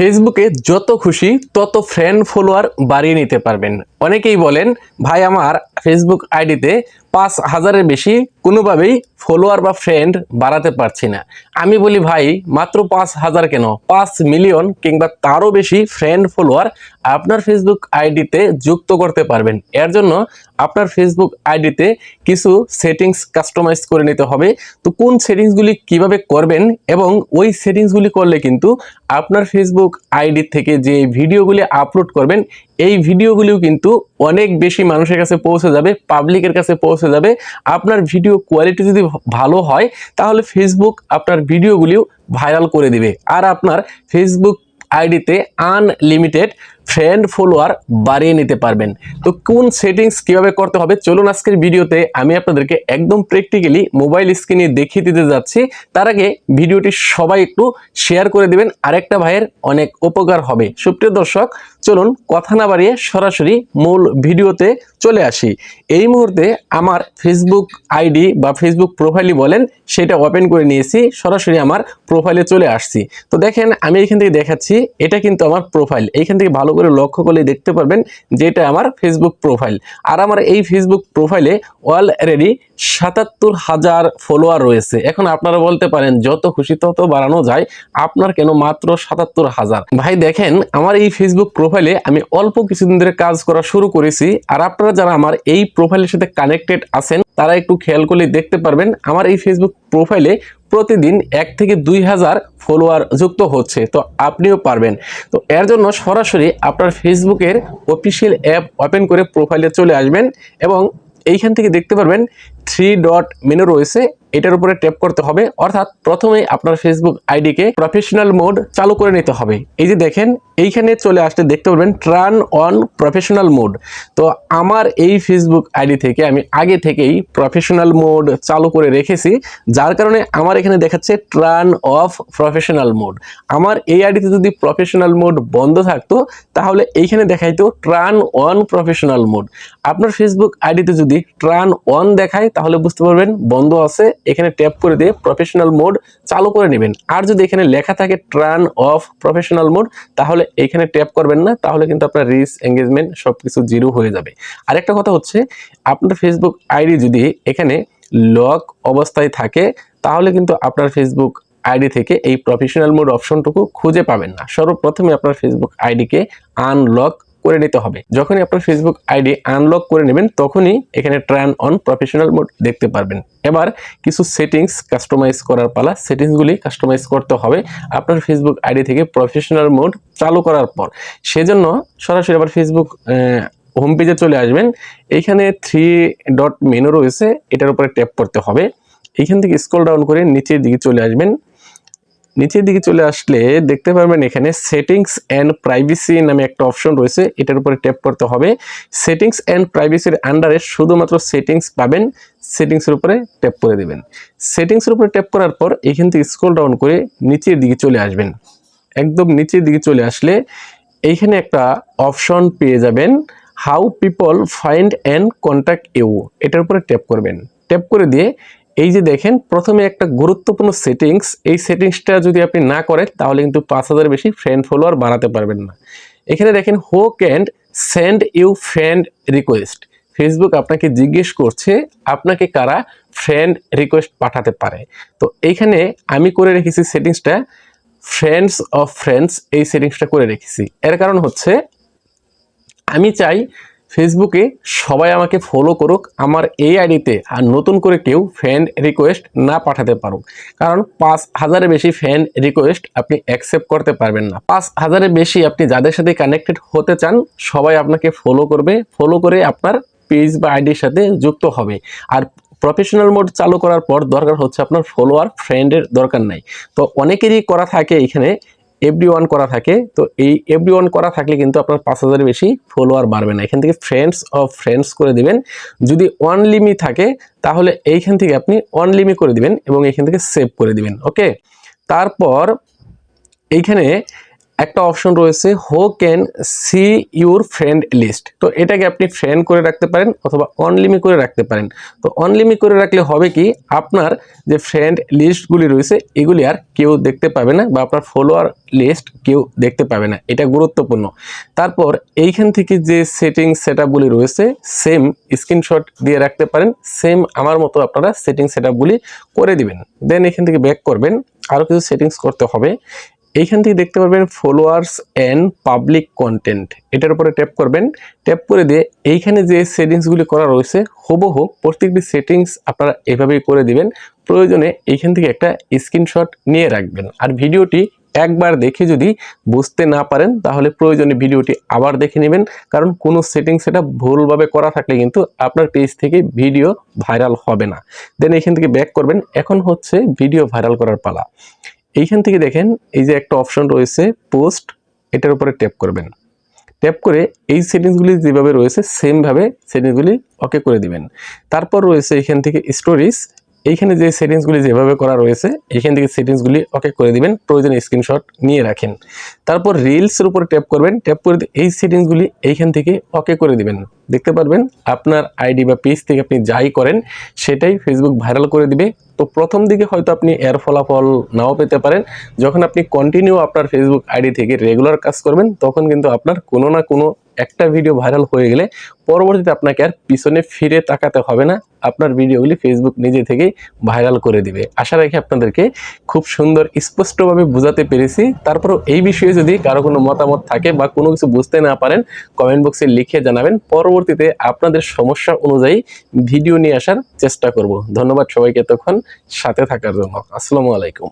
ফেসবুকে যত খুশি তত ফ্রেন্ড ফলোয়ার বাড়িয়ে নিতে পারবেন। অনেকেই বলেন, ভাই, আমার ফেসবুক আইডিতে পাঁচ হাজারের বেশি কোনোভাবেই ফলোয়ার বা ফ্রেন্ড বাড়াতে পারছি না। আমি বলি, ভাই, মাত্র পাঁচ হাজার কেন? পাঁচ মিলিয়ন কিংবা তারও বেশি ফ্রেন্ড ফলোয়ার আপনার ফেসবুক আইডিতে যুক্ত করতে পারবেন। এর জন্য আপনার ফেসবুক আইডিতে কিছু সেটিংস কাস্টমাইজ করে নিতে হবে। তো কোন সেটিংসগুলি কীভাবে করবেন এবং ওই সেটিংসগুলি করলে কিন্তু আপনার ফেসবুক আইডি থেকে যে ভিডিওগুলি আপলোড করবেন এই ভিডিওগুলিও কিন্তু অনেক বেশি মানুষের কাছে পৌঁছে যাবে পাবলিকের কাছে পৌঁছে যাবে। আপনার ভিডিও কোয়ালিটি যদি ভালো হয়, তাহলে ফেসবুক আপনার ভিডিওগুলিও ভাইরাল করে দিবে। আর আপনার ফেসবুক আইডিতে আনলিমিটেড ফ্রেন্ড ফলোয়ার বাড়িয়ে নিতে পারবেন। তো কোন সেটিংস কীভাবে করতে হবে? চলুন আজকের ভিডিওতে আমি আপনাদেরকে একদম প্র্যাকটিক্যালি মোবাইল স্ক্রিনে দেখিয়ে দিতে যাচ্ছি। তার আগে ভিডিওটি সবাই একটু শেয়ার করে দিবেন। আরেকটা ভাইয়ের অনেক উপকার হবে। সুপ্রিয় দর্শক, চলুন কথা না বাড়িয়ে সরাসরি মূল ভিডিওতে চলে আসি। এই মুহূর্তে আমার ফেসবুক আইডি বা ফেসবুক প্রোফাইলই বলেন, সেটা ওপেন করে নিয়েছি। সরাসরি আমার প্রোফাইলে চলে আসছি। তো দেখেন, আমি এখান থেকে দেখাচ্ছি, এটা কিন্তু আমার প্রোফাইল এইখান থেকে ভালো করে লক্ষ্য করলে দেখতে পারবেন যে এটা আমার ফেসবুক প্রোফাইল আর আমার এই ফেসবুক প্রোফাইলে অলরেডি সাতাত্তর হাজার ফলোয়ার রয়েছে। এখন আপনারা বলতে পারেন, যত খুশি তত বাড়ানো যায়, আপনার কেন মাত্র সাতাত্তর হাজার? ভাই দেখেন, আমার এই ফেসবুক প্রোফাইলে আমি অল্প কিছুদিন ধরে কাজ করা শুরু করেছি। আর আপনারা যারা আমার এই প্রোফাইলের সাথে কানেক্টেড আছেন তারা একটু খেয়াল করলে দেখতে পারবেন, আমার এই ফেসবুক প্রোফাইলে প্রতিদিন এক থেকে দুই হাজার ফলোয়ার যুক্ত হচ্ছে, তো আপনিও পারবেন। তো এর জন্য সরাসরি আপনার ফেসবুকের অফিসিয়াল অ্যাপ ওপেন করে প্রোফাইলে চলে আসবেন এবং এইখান থেকে দেখতে পারবেন থ্রি ডট মেনু রয়েছে এটার উপরে ট্যাপ করতে হবে। অর্থাৎ প্রথমে আপনার ফেসবুক আইডিকে প্রফেশনাল মোড চালু করে নিতে হবে। এই যে দেখেন, এইখানে চলে আসতে দেখতে পারবেন ট্রান অন প্রফেশনাল মোড তো আমার এই ফেসবুক আইডি থেকে আমি আগে থেকেই প্রফেশনাল মোড চালু করে রেখেছি, যার কারণে আমার এখানে দেখাচ্ছে ট্রান অফ প্রফেশনাল মোড আমার এই আইডিতে যদি প্রফেশনাল মোড বন্ধ থাকতো, তাহলে এইখানে দেখাইতো ট্রান অন প্রফেশনাল মোড আপনার ফেসবুক আইডিতে যদি ট্রান অন দেখায়, তাহলে বুঝতে পারবেন বন্ধ আছে এখানে ট্যাপ করে দিয়ে প্রফেশনাল মোড চালু করে নেবেন। আর যদি এখানে লেখা থাকে ট্রান অফ প্রফেশনাল মোড তাহলে এখানে ট্যাপ করবেন না, তাহলে কিন্তু আপনার রিস এঙ্গেজমেন্ট সব কিছু জিরো হয়ে যাবে। আরেকটা কথা হচ্ছে, আপনার ফেসবুক আইডি যদি এখানে লক অবস্থায় থাকে, তাহলে কিন্তু আপনার ফেসবুক আইডি থেকে এই প্রফেশনাল মোড অপশনটুকু খুঁজে পাবেন না। সর্বপ্রথমে আপনার ফেসবুক আইডিকে আনলক করে নিতে হবে। যখনই আপনার ফেসবুক আইডি আনলক করে নেবেন, তখনই এখানে ট্রান অন প্রফেশনাল মোড দেখতে পারবেন। এবার কিছু সেটিংস কাস্টমাইজ করার পালা। সেটিংসগুলি কাস্টমাইজ করতে হবে আপনার ফেসবুক আইডি থেকে প্রফেশনাল মোড চালু করার পর। সেজন্য সরাসরি আবার ফেসবুক হোম পেজে চলে আসবেন। এইখানে থ্রি ডট মেনু রয়েছে, এটার উপরে ট্যাপ করতে হবে। এইখান থেকে স্ক্রল ডাউন করে নিচের দিকে চলে আসবেন। নিচের দিকে চলে আসলে দেখতে পারবেন এখানে সেটিংস অ্যান্ড প্রাইভেসি নামে একটা অপশন রয়েছে। এটার উপরে ট্যাপ করতে হবে। সেটিংস অ্যান্ড প্রাইভেসির আন্ডারে শুধুমাত্র সেটিংস পাবেন। সেটিংসের উপরে ট্যাপ করে দেবেন। সেটিংসের উপরে ট্যাপ করার পর এখান থেকে স্ক্রল ডাউন করে নিচের দিকে চলে আসবেন। একদম নিচের দিকে চলে আসলে এইখানে একটা অপশন পেয়ে যাবেন। How people find and contact you এটার উপরে ট্যাপ করবেন। ট্যাপ করে দিয়ে এই যে দেখেন, প্রথমে একটা গুরুত্বপূর্ণ সেটিংস এই সেটিংসটা যদি আপনি না করেন, তাহলে কিন্তু পাঁচ হাজার বেশি ফ্রেন্ড ফলোয়ার বানাতে পারবেন না। এখানে দেখেন who can send you friend request Facebook আপনাকে জিজ্ঞেস করছে, আপনাকে কারা ফ্রেন্ড রিকোয়েস্ট পাঠাতে পারে? তো এইখানে আমি করে রেখেছি সেটিংসটা ফ্রেন্ডস অফ ফ্রেন্ডস এই সেটিংসটা করে রেখেছি। এর কারণ হচ্ছে, আমি চাই ফেসবুকে সবাই আমাকে ফলো করুক, আমার এই আইডিতে আর নতুন করে কেউ ফ্রেন্ড রিকোয়েস্ট না পাঠাতে পারুক। কারণ পাঁচ হাজারের বেশি ফ্রেন্ড রিকোয়েস্ট আপনি অ্যাকসেপ্ট করতে পারবেন না। পাঁচ হাজারের বেশি আপনি যাদের সাথে কানেক্টেড হতে চান, সবাই আপনাকে ফলো করবে। ফলো করে আপনার পেজ বা আইডির সাথে যুক্ত হবে। আর প্রফেশনাল মোড চালু করার পর দরকার হচ্ছে আপনার ফলোয়ার ফ্রেন্ডের দরকার নাই। তো অনেকেরই করা থাকে এখানে এভরি ওয়ান করা থাকে, তো এই এভরি ওয়ান করা থাকলে কিন্তু আপনার পাঁচ হাজারের বেশি ফলোয়ার বাড়বে না। এখান থেকে ফ্রেন্ডস অফ ফ্রেন্ডস করে দিবেন। যদি ওয়ান লিমি থাকে, তাহলে এইখান থেকে আপনি অনলিমি লিমি করে দিবেন এবং এখান থেকে সেভ করে দিবেন ওকে তারপর এইখানে একটা অপশন রয়েছে who can see your friend list তো এটাকে আপনি ফ্রেন্ড করে রাখতে পারেন অথবা অনলিমি করে রাখতে পারেন। তো অনলিমি করে রাখলে হবে কি, আপনার যে ফ্রেন্ড লিস্টগুলি রয়েছে, এগুলি আর কেউ দেখতে পাবে না বা আপনার ফলোয়ার লিস্ট কেউ দেখতে পাবে না। এটা গুরুত্বপূর্ণ। তারপর এইখান থেকে যে সেটিং সেট রয়েছে সেম স্ক্রিনশট দিয়ে রাখতে পারেন সেম আমার মতো আপনারা সেটিং সেট করে দিবেন। দেন এখান থেকে ব্যাক করবেন। আরও কিছু সেটিংস করতে হবে। এইখান থেকে দেখতে পারবেন ফলোয়ার্স অ্যান্ড পাবলিক কন্টেন্ট এটার উপরে ট্যাপ করবেন। ট্যাপ করে দিয়ে এইখানে যে সেটিংসগুলি করা রয়েছে, হুবহু প্রত্যেকটি সেটিংস আপনারা এভাবেই করে দিবেন। প্রয়োজনে এইখান থেকে একটা স্ক্রিনশট নিয়ে রাখবেন। আর ভিডিওটি একবার দেখে যদি বুঝতে না পারেন, তাহলে প্রয়োজনে ভিডিওটি আবার দেখে নেবেন। কারণ কোনো সেটিং সেটা ভুলভাবে করা থাকলে কিন্তু আপনার পেজ থেকে ভিডিও ভাইরাল হবে না। দেন এখান থেকে ব্যাক করবেন। এখন হচ্ছে ভিডিও ভাইরাল করার পালা। এইখান থেকে দেখেন, এই যে একটা অপশন রয়েছে পোস্ট এটার উপরে ট্যাপ করবেন। ট্যাপ করে এই সেটিংসগুলি যেভাবে রয়েছে সেমভাবে সেটিংসগুলি ওকে করে দিবেন। তারপর রয়েছে এখান থেকে স্টোরিজ এইখানে যে সেটিংসগুলি যেভাবে করা রয়েছে এখান থেকে সেটিংসগুলি ওকে করে দিবেন, প্রয়োজনে স্ক্রিনশট নিয়ে রাখেন। তারপর রিলসের উপরে ট্যাপ করবেন ট্যাপ করে এই সেটিংসগুলি এইখান থেকে ওকে করে দিবেন। দেখতে পারবেন, আপনার আইডি বা পেজ থেকে আপনি যাই করেন, সেটাই ফেসবুক ভাইরাল করে দিবে। তো প্রথম দিকে হয়তো আপনি এর ফলাফল নাও পেতে পারেন। যখন আপনি কন্টিনিউ আপনার ফেসবুক আইডি থেকে রেগুলার কাজ করবেন, তখন কিন্তু আপনার কোনো না কোনো একটা ভিডিও ভাইরাল হয়ে গেলে পরবর্তীতে আপনাকে আর পিছনে ফিরে তাকাতে হবে না। আপনার ভিডিওগুলি ফেসবুক নিজে থেকেই ভাইরাল করে দিবে। আশা রাখি আপনাদেরকে খুব সুন্দর স্পষ্টভাবে বোঝাতে পেরেছি। তারপরও এই বিষয়ে যদি কারও কোনো মতামত থাকে বা কোনো কিছু বুঝতে না পারেন কমেন্ট বক্সে লিখে জানাবেন। পরবর্তীতে আপনাদের সমস্যা অনুযায়ী ভিডিও নিয়ে আসার চেষ্টা করব। ধন্যবাদ সবাইকে তখন সাথে থাকার জন্য। আসসালামু আলাইকুম।